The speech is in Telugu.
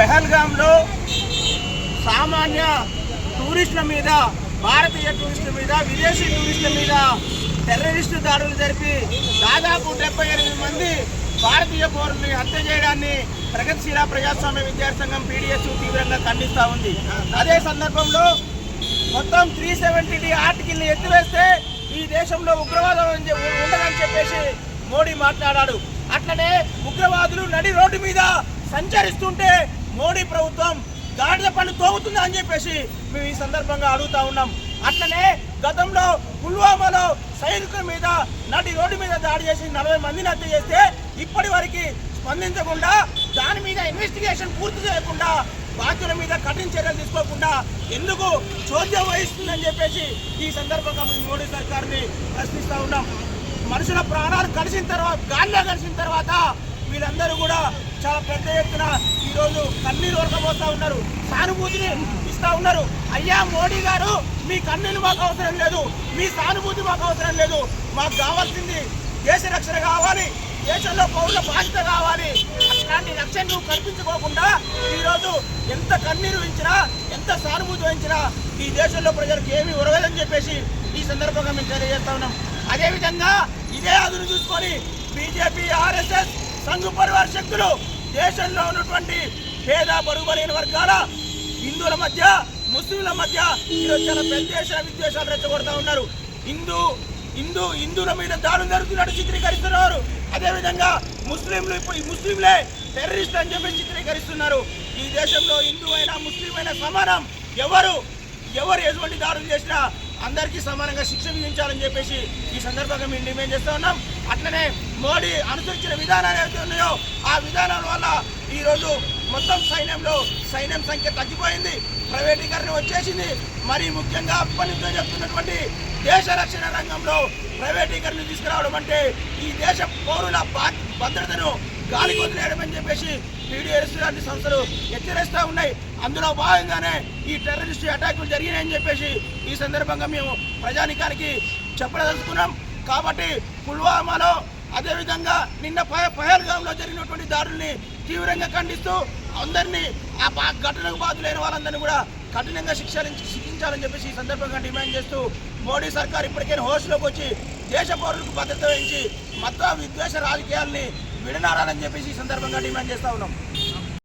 పెహల్గాంలో సామాన్య టూరిస్టుల మీద భారతీయ టూరిస్టుల మీద విదేశీ టూరిస్టుల మీద టెర్రరిస్టు దాడులు జరిపి దాదాపు డెబ్బై ఎనిమిది మంది భారతీయ పౌరుల్ని హత్య చేయడాన్ని ప్రగతిశీల ప్రజాస్వామ్య విద్యార్థి సంఘం పీడిఎస్ తీవ్రంగా ఖండిస్తూ ఉంది. అదే సందర్భంలో మొత్తం త్రీ సెవెంటీ ఆర్టికల్ని ఎత్తివేస్తే ఈ దేశంలో ఉగ్రవాదం ఉండదని చెప్పేసి మోడీ మాట్లాడాడు. అట్లనే ఉగ్రవాదులు నడి రోడ్డు మీద సంచరిస్తుంటే మోడీ ప్రభుత్వం గాడిద పన్ను తోగుతుందా అని చెప్పేసి మేము ఈ సందర్భంగా అడుగుతా ఉన్నాం. అట్లనే గతంలో పుల్వామాలో సైనికుల మీద నడి రోడ్డు మీద దాడి చేసి నలభై మందిని హత్య చేస్తే ఇప్పటి వరకు స్పందించకుండా దాని మీద ఇన్వెస్టిగేషన్ పూర్తి చేయకుండా బాధ్యుల మీద కఠిన చర్యలు తీసుకోకుండా ఎందుకు చోద్యం వహిస్తుందని చెప్పేసి ఈ సందర్భంగా మేము మోడీ సర్కార్ని ప్రశ్నిస్తూ ఉన్నాం. మనుషుల ప్రాణాలు కలిసిన తర్వాత గాల్లో కలిసిన తర్వాత వీళ్ళందరూ కూడా చాలా పెద్ద ఎత్తున ఈరోజు కన్నీరు వరకపోతా ఉన్నారు. సానుభూతిని ఇస్తా ఉన్నారు. అయ్యా మోడీ గారు మీ కన్నీళ్ళు మాకు అవసరం లేదు. మీ సానుభూతి మాకు అవసరం లేదు. మాకు కావాల్సింది దేశ రక్షణ కావాలి దేశంలో పౌరుల బాధ్యత కావాలి. అట్లాంటి రక్షణ నువ్వు కల్పించుకోకుండా ఈరోజు ఎంత కన్నీరు వహించినా ఎంత సానుభూతి వహించినా ఈ దేశంలో ప్రజలకు ఏమీ ఉరగదని చెప్పేసి ఈ సందర్భంగా మేము తెలియజేస్తా ఉన్నాం. అదేవిధంగా ఇదే అదును చూసుకొని బీజేపీ ఆర్ఎస్ఎస్ సంఘ పరివార శక్తులు దేశంలో ఉన్నటువంటి పేద బడుగు వర్గాల హిందువుల మధ్య ముస్లింల మధ్య ఈరోజు చాలా పెద్ద విద్వేషాలు రెచ్చగొడతా ఉన్నారు. హిందూ హిందూ హిందువుల మీద దాడులు జరుగుతున్నట్టు చిత్రీకరిస్తున్నారు. అదేవిధంగా ముస్లింలు ఇప్పుడు ఈ ముస్లింలే టెర్రరిస్ట్ అని చెప్పి చిత్రీకరిస్తున్నారు. ఈ దేశంలో హిందూ అయినా ముస్లిం అయినా సమానం. ఎవరు ఎవరు ఎటువంటి దాడులు చేసినా అందరికీ సమానంగా శిక్ష విధించాలని చెప్పేసి ఈ సందర్భంగా మేము డిమాండ్ చేస్తూ ఉన్నాం. అట్లనే మోడీ అనుసరించిన విధానాలు ఏవైతే ఉన్నాయో ఆ విధానాల వల్ల ఈరోజు మొత్తం సైన్యంలో సైన్యం సంఖ్య తగ్గిపోయింది. ప్రైవేటీకరణ వచ్చేసింది. మరి ముఖ్యంగా అప్పటి నుంచో చెప్తున్నటువంటి దేశ రక్షణ రంగంలో ప్రైవేటీకరణ తీసుకురావడం అంటే ఈ దేశ పౌరుల భద్రతను గాలి వదిలేయడం అని చెప్పేసి పీడిఎస్ లాంటి సంస్థలు హెచ్చరిస్తూ ఉన్నాయి. అందులో భాగంగానే ఈ టెర్రరిస్ట్ అటాకులు జరిగినాయని చెప్పేసి ఈ సందర్భంగా మేము ప్రజానికానికి చెప్పదలుచుకున్నాం. కాబట్టి పుల్వామాలో అదేవిధంగా నిన్న పహ- పహల్గాంలో జరిగినటువంటి దాడుల్ని తీవ్రంగా ఖండిస్తూ అందరినీ ఆ బా- ఘటనకు బాధులైన వాళ్ళందరినీ కూడా కఠినంగా శిక్షించి శిక్షించాలని చెప్పేసి ఈ సందర్భంగా డిమాండ్ చేస్తూ మోడీ సర్కార్ ఇప్పటికైనా హోస్ట్లోకి వచ్చి దేశ పౌరులకు భద్రత వహించి మత విద్వేష రాజకీయాల్ని విడనాడాలని చెప్పేసి ఈ సందర్భంగా డిమాండ్ చేస్తూ ఉన్నాం.